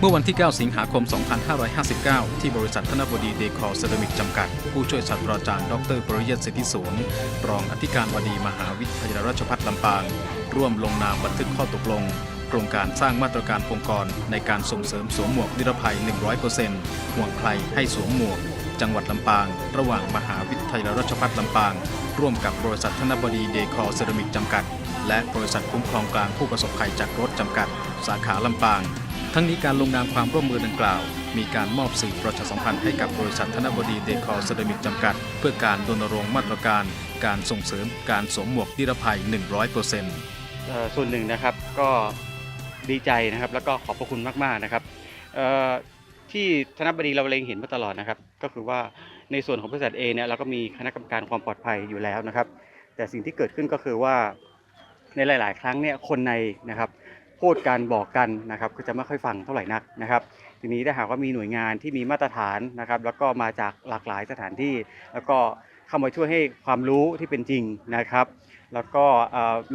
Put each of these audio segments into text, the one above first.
เมื่อวันที่ 9 สิงหาคม 2559 ที่บริษัทธนบดีเดคอร์เซรามิกจำกัด ผู้ช่วยศาสตราจารย์ ดรปริยศสิทธิสวนรองอธิการบดีมหาวิทยาลัยราชภัฏลำปาง ร่วมลงนามบันทึกข้อตกลงโครงการสร้างมาตรการองค์กร ในการส่งเสริมสวมหมวกนิรภัย 100%ห่วงใครให้สวมหมวก จังหวัดลำปาง ระหว่างมหาวิทยาลัยราชภัฏลำปาง ร่วมกับบริษัทธนบดีเดคอร์เซรามิกจำกัด และบริษัทคุ้มครองกลางผู้ประสบภัยจากรถจำกัด สาขาลำปาง ทั้งนี้การลงนามความร่วมมือดังกล่าว มีการมอบสื่อประชาสัมพันธ์ให้กับบริษัทธนบดีเดคอร์เซรามิกจำกัด เพื่อการรณรงค์มาตรการ การส่งเสริมการสวมหมวกนิรภัย 100%เอ่อส่วนหนึ่งนะครับก็ดีใจนะครับแล้วก็ขอบพระคุณมากๆนะครับเอ่ที่ธนบดีเราเล็งเห็นมาตลอดนะครับ ก็คือว่าในส่วนของบริษัทเองเนี่ยเราก็มีคณะกรรมการความปลอดภัยอยู่แล้วนะครับ แต่สิ่งที่เกิดขึ้นก็คือว่าในหลาย ๆ ครั้งเนี่ยคนในนะครับ พูดกันบอกกันนะครับก็จะไม่ค่อยฟังเท่าไหร่นักนะครับ ทีนี้ถ้าหากว่ามีหน่วยงานที่มีมาตรฐานนะครับ แล้วก็มาจากหลากหลายสถานที่ แล้วก็เข้ามาช่วยให้ความรู้ที่เป็นจริงนะครับ แล้วก็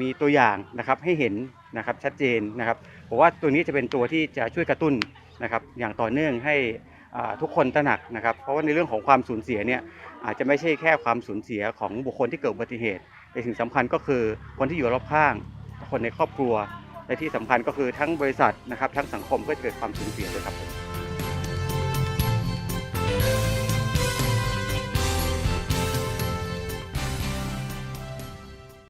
มีตัวอย่างนะครับให้เห็นนะครับชัดเจนนะครับผมว่าตัวนี้จะเป็นตัวที่จะช่วยกระตุ้นนะครับ อย่างต่อเนื่องให้ทุกคนตระหนักนะครับ เพราะว่าในเรื่องของความสูญเสียเนี่ยอาจจะไม่ใช่แค่ความสูญเสียของบุคคลที่เกิดอุบัติเหตุแต่สิ่งสำคัญก็คือคนที่อยู่รอบข้างคนในครอบครัว และที่สำคัญก็คือทั้งบริษัทนะครับทั้งสังคมก็จะเกิดความสูญเสียด้วยครับผม